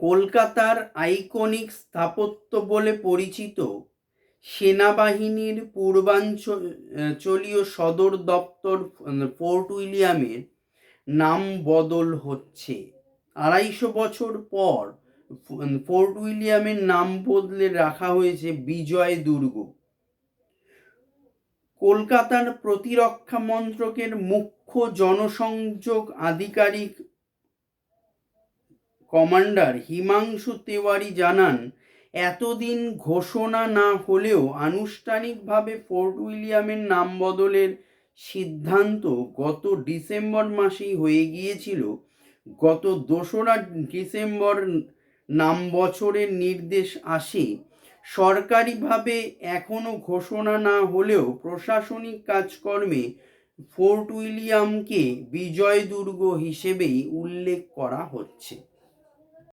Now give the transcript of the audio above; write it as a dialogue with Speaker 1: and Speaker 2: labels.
Speaker 1: কলকাতার আইকনিক স্থাপত্য বলে পরিচিত সেনাবাহিনীর পূর্বাঞ্চলীয় সদর দপ্তর ফোর্ট উইলিয়ামের নাম বদল হচ্ছে আড়াইশো বছর পর ফোর্ট উইলিয়ামের নাম বদলে রাখা হয়েছে বিজয় দুর্গ কলকাতার প্রতিরক্ষা মন্ত্রকের মুখ্য জনসংযোগ আধিকারিক কমান্ডার হিমাংশু তেওয়ারি জানান, এতদিন ঘোষণা না হলেও আনুষ্ঠানিকভাবে ফোর্ট উইলিয়ামের নাম বদলের সিদ্ধান্ত গত ডিসেম্বর মাসেই হয়ে গিয়েছিল। গত দোসরা ডিসেম্বর নাম বছরের নির্দেশ আসে। সরকারিভাবে এখনও ঘোষণা না হলেও প্রশাসনিক কাজকর্মে ফোর্ট উইলিয়ামকে বিজয় দুর্গ হিসেবেই উল্লেখ করা হচ্ছে।